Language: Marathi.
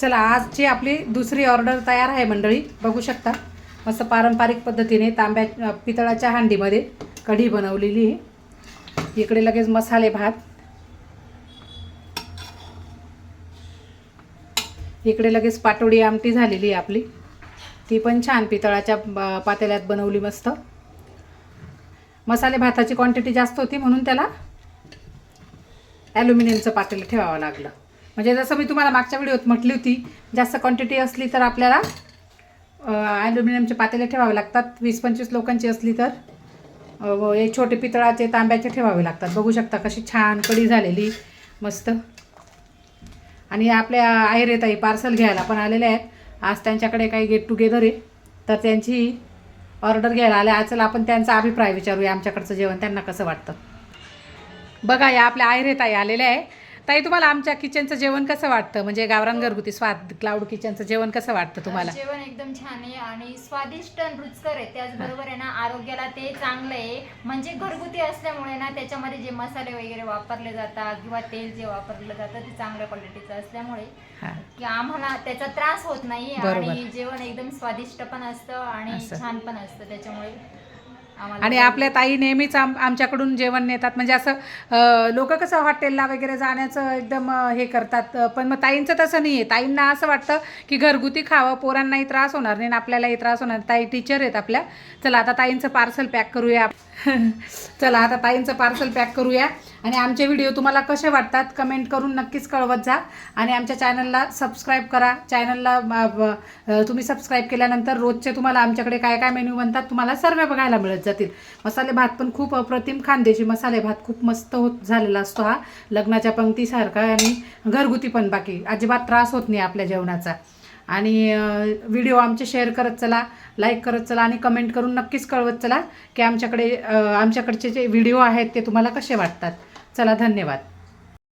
चला आजची आपली दुसरी ऑर्डर तयार आहे मंडळी बघू शकता. मस्त पारंपरिक पद्धतीने तांब्या पितळाच्या हांडीमध्ये कढी बनवलेली आहे. इकडे लगेच मसाले भात. इकडे लगेच पाटोडी आमटी झालेली आहे आपली. ती पण छान पितळाच्या ब- पातेल्यात बनवली मस्त. मसाले भाताची क्वांटिटी जास्त होती म्हणून त्याला ॲल्युमिनियमचं पातेलं ठेवावं लागलं. म्हणजे जसं मी तुम्हाला मागच्या व्हिडिओत म्हटली होती जास्त क्वांटिटी असली तर आपल्याला ॲल्युमिनियमचे पातेले ठेवावे लागतात. वीस पंचवीस लोकांची असली तर हे छोटे पितळाचे तांब्याचे ठेवावे लागतात. बघू शकता कशी छान कडी झालेली मस्त. आणि आपल्या आयरेताई पार्सल घ्यायला पण आलेले आहेत. आज त्यांच्याकडे काही गेट टुगेदर आहे. तर त्यांची ऑर्डर घ्यायला आल्या. आज चला आपण त्यांचा अभिप्राय विचारूया. आमच्याकडचं जेवण त्यांना कसं वाटतं? बघा या आपल्या आहेर येत आहे आलेल्या आहे. ताई तुम्हाला आमच्या किचनचं जेवण कसं वाटतं? म्हणजे गावरान घरगुती स्वाद क्लाउड किचनचं जेवण कसं वाटतं तुम्हाला? जेवण एकदम छान आहे आणि स्वादिष्ट आणि रुचकर आहे. त्याचबरोबर आहे ना आरोग्याला ते चांगलं आहे. म्हणजे घरगुती असल्यामुळे ना त्याच्यामध्ये जे मसाले वगैरे वापरले जातात किंवा तेल जे वापरलं जातं ते चांगल्या क्वालिटीचं असल्यामुळे की आम्हाला त्याचा त्रास होत नाही. आणि जेवण एकदम स्वादिष्ट पण असतं आणि. छान पण असतं त्याच्यामुळे. आणि आपल्या ताई नेहमीच आम आमच्याकडून जेवण नेतात. म्हणजे असं लोक कसं हॉटेलला वगैरे जाण्याचं एकदम हे करतात. पण मग ताईंचं तसं नाही आहे ताईंना असं वाटतं की घरगुती खावं पोरांनाही त्रास होणार नाही आपल्यालाही त्रास होणार ताई टीचर आहेत आपल्या. चला आता ताईंचं पार्सल पॅक करूया. चला आता ताईंचं पार्सल पॅक करूया. आणि आमचे व्हिडिओ तुम्हाला कसे वाटतात कमेंट करून नक्कीच कळवत जा. आणि आमच्या चॅनलला सबस्क्राईब करा. चॅनलला तुम्ही सबस्क्राईब केल्यानंतर रोजचे तुम्हाला आमच्याकडे काय काय मेन्यू बनतात तुम्हाला सर्व बघायला मिळत जातील. मसाले भात पण खूप अप्रतिम खानदेशी मसाले भात खूप मस्त होत झालेला असतो हा. लग्नाच्या पंक्तीसारखा आणि घरगुती पण बाकी. अजिबात त्रास होत नाही आपल्या जेवणाचा. आणि व्हिडिओ आमचे शेअर करत चला लाईक करत चला आणि कमेंट करून नक्कीच कळवत चला की आमच्याकडे आमच्याकडचे जे व्हिडिओ आहेत ते तुम्हाला कसे वाटतात. चला धन्यवाद.